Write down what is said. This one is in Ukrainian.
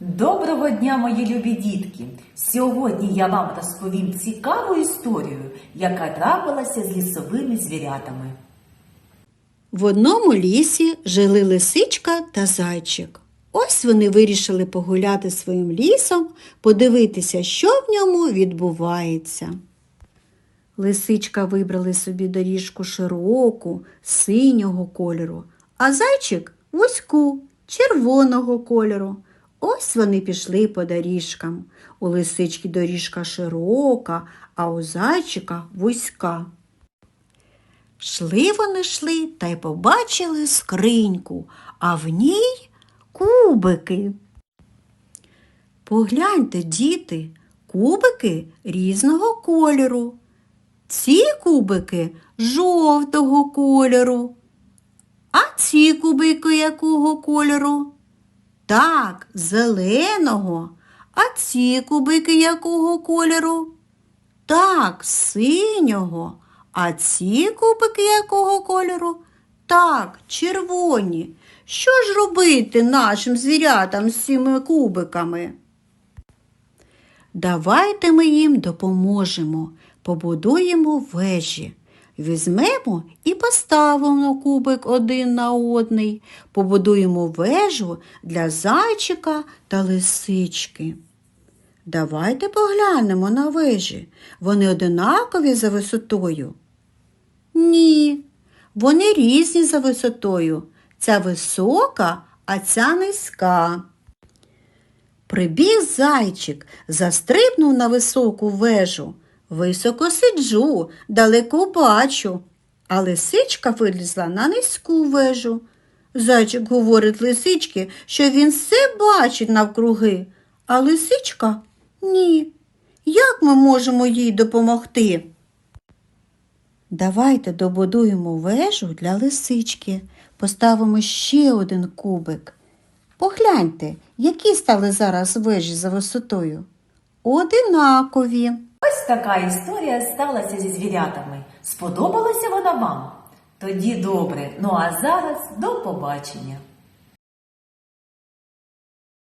Доброго дня, мої любі дітки! Сьогодні я вам розповім цікаву історію, яка трапилася з лісовими звірятами. В одному лісі жили лисичка та зайчик. Ось вони вирішили погуляти своїм лісом, подивитися, що в ньому відбувається. Лисичка вибрали собі доріжку широку, синього кольору, а зайчик вузьку, червоного кольору. Ось вони пішли по доріжкам. У лисички доріжка широка, а у зайчика вузька. Шли вони йшли та й побачили скриньку, а в ній кубики. Погляньте, діти, кубики різного кольору. Ці кубики жовтого кольору. А ці кубики якого кольору? Так, зеленого. А ці кубики якого кольору? Так, синього. А ці кубики якого кольору? Так, червоні. Що ж робити нашим звірятам з цими кубиками? Давайте ми їм допоможемо, побудуємо вежі. Візьмемо і поставимо кубик один на одний, побудуємо вежу для зайчика та лисички. Давайте поглянемо на вежі. Вони одинакові за висотою? Ні, вони різні за висотою. Ця висока, а ця низька. Прибіг зайчик, застрибнув на високу вежу. Високо сиджу, далеко бачу. А лисичка вилізла на низьку вежу. Зайчик говорить лисички, що він все бачить навкруги, а лисичка ні. Як ми можемо їй допомогти? Давайте добудуємо вежу для лисички, поставимо ще один кубик. Погляньте, які стали зараз вежі за висотою. Одинакові. Ось така історія сталася зі звірятами. Сподобалася вона вам? Тоді добре. Ну а зараз до побачення.